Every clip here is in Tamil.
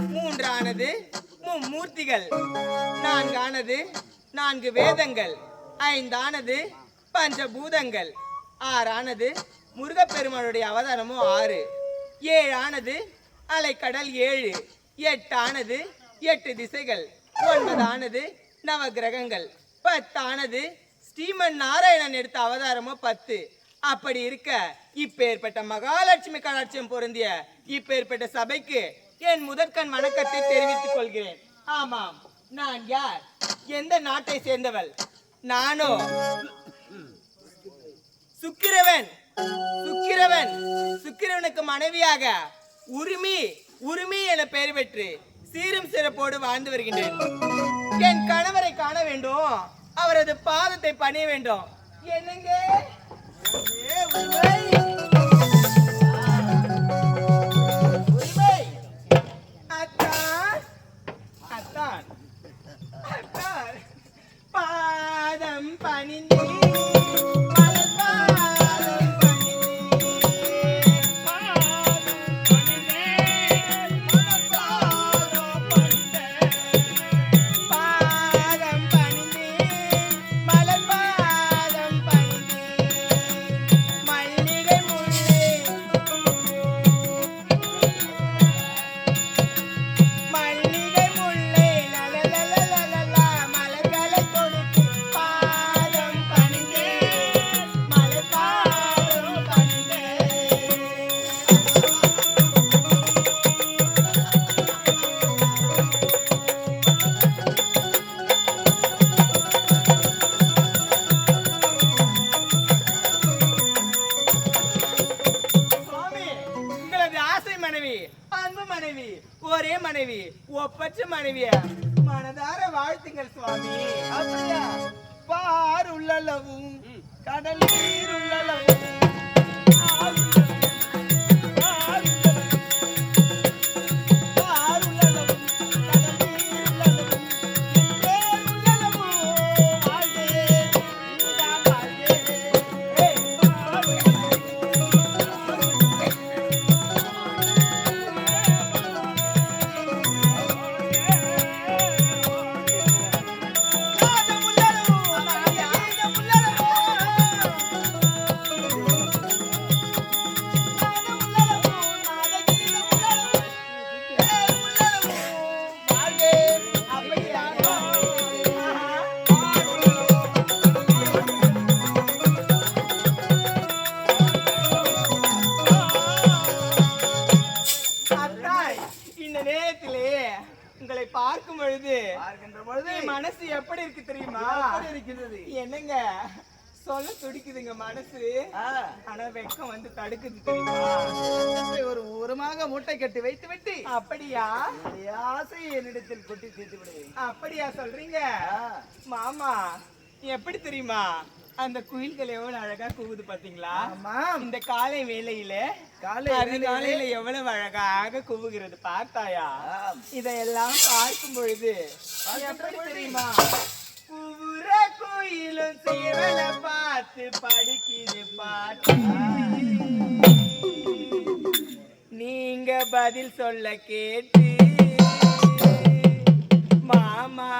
மூன்றானது மும்மூர்த்திகள். நான்கானது நான்கு வேதங்கள். ஐந்தானது பஞ்சபூதங்கள். ஆறானது முருகப்பெருமானுடைய அவதாரமும் ஆறு. ஏழானது அலைக்கடல் ஏழு. எட்டானது எட்டு திசைகள். ஒன்பதானது நவகிரகங்கள். பத்தானது ஸ்ரீமன் நாராயணன் எடுத்த அவதாரமோ பத்து. அப்படி இருக்க இப்பேற்பட்ட மகாலட்சுமி கடாட்சியம் பொருந்திய இப்பேற்பட்ட சபைக்கு என் முதற்கண் வணக்கத்தை தெரிவித்துக் கொள்கிறேன். ஆமாம் நான் யார்? எந்த நாட்டை சேர்ந்தவள்? நானோ? சுக்கிரவன். சுக்கிரவன். சுக்கிரவனுக்கு மனைவியாக உரிமை உரிமை என பெயர் பெற்று சீரும் சிறப்போடு வாழ்ந்து வருகின்றேன். என் கணவரை காண வேண்டும்? அவரது பாதத்தை பணிய வேண்டும்? என்னங்க? ஒரே மனைவி ஒப்பற்ற மனைவிய. மனதார வாழ்த்துங்கள் சுவாமி. அப்படியா? பார் உள்ளளவும் கடல் நீர் உள்ளளவும் இந்த நேரத்திலே உங்களை பார்க்கும் பொழுது பார்க்கின்ற பொழுது மனசு எப்படி இருக்கு தெரியுமா? இருக்கிறது என்னங்க? சொல்ல துடிக்குதுங்க மனசு. ஆனா வெக்கம் வந்து தடுக்குது தெரியுமா? ஒரு உரமாக மூட்டை கட்டி வைத்து விட்டு அப்படியா ஆசையை என்னிடத்தில் கொட்டி தீர்த்து விடுவேன் அப்படியா சொல்றீங்க? மாமா எப்படி தெரியுமா? அந்த குயில்கள் எவ்வளவு அழகா கூவுது பாத்தீங்களா? இந்த காலை வேளையில காலை அதிகாலையில எவ்வளவு அழகாக கூவுகிறது பார்த்தாயா. இதையெல்லாம் பார்க்கும் பொழுது எப்படி தெரியுமா? கூவுற குயிலும் சேவல பார்த்து படிக்குது பாட்டு. நீங்க பதில் சொல்ல கேட்டு மாமா.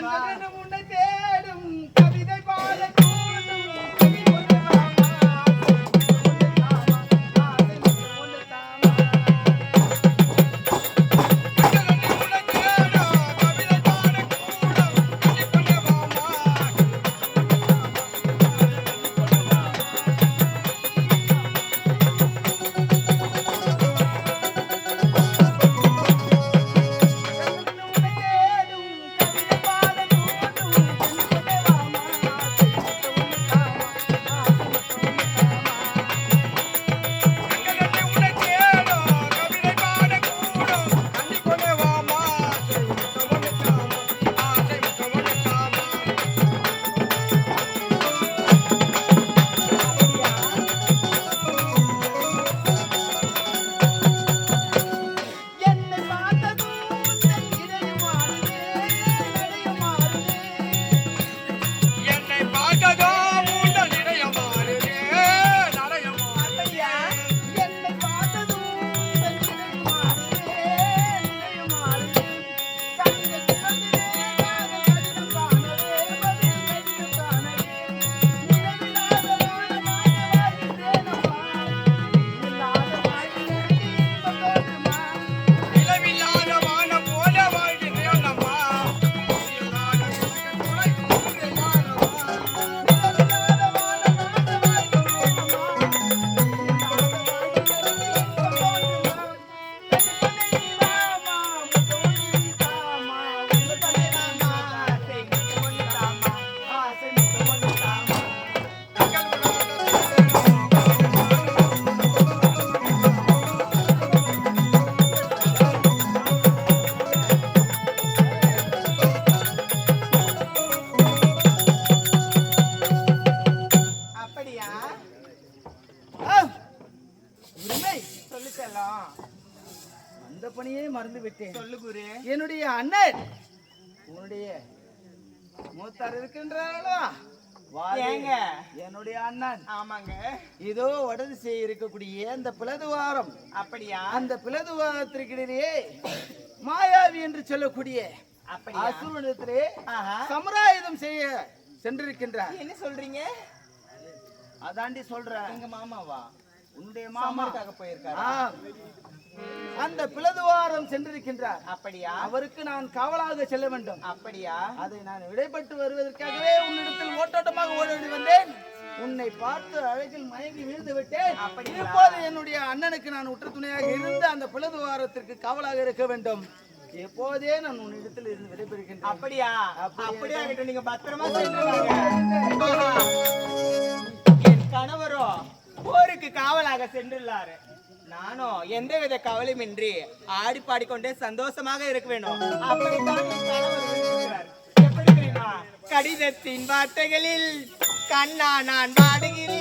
ஏன் ஏன் ஏன் ஏன் ஏன் ஏன் ஏங்க? என்னுடைய அண்ணன். ஆமாங்க. இதோ வடது செய்ய இருக்கக்கூடிய அந்த பிளதுவாரம். அப்படியா? அந்த பிளதுவாரத்திற்கிடையே மாயாவி என்று சொல்லக்கூடிய அசுரனிடத்திலே சமராயுதம் செய்ய சென்றிருக்கின்றார். என்ன சொல்றீங்க? அதாண்டி சொல்றேன் எங்க மாமாவா உன்னுடைய மாமா. மாமாவுக்காக போயிருக்காரு. அந்த பிளதுவாரம் சென்றிருக்கின்றார். அப்படியா? அவருக்கு நான் காவலாக செல்ல வேண்டும். அப்படியா? அதை நான் விடைபெற்று வருவதற்காகவே உன்னிடத்தில் ஓட்டோட்டமாக ஓடி வந்தேன். உன்னை பார்த்து அழகில் மயங்கி வீழ்ந்து விட்டேன்? இப்போது என்னுடைய அண்ணனுக்கு நான் உற்ற துணையாக இருந்து அந்த பிளதுவாரத்திற்கு காவலாக இருக்க வேண்டும். எப்போதே நான் உன்னிடத்தில் இருந்து விடைபெறுகின்றேன். அப்படியா? அப்படி அப்படியே நீங்க பத்திரமா என் கணவரோ போருக்கு காவலாக சென்றுள்ளாரு. நானும் எந்தவித கவலையுமின்றி ஆடி பாடிக்கொண்டே சந்தோஷமாக இருக்க வேண்டும். அப்படித்தான் கடிதத்தின் வார்த்தைகளில் கண்ணா நான் பாடுகிறேன்.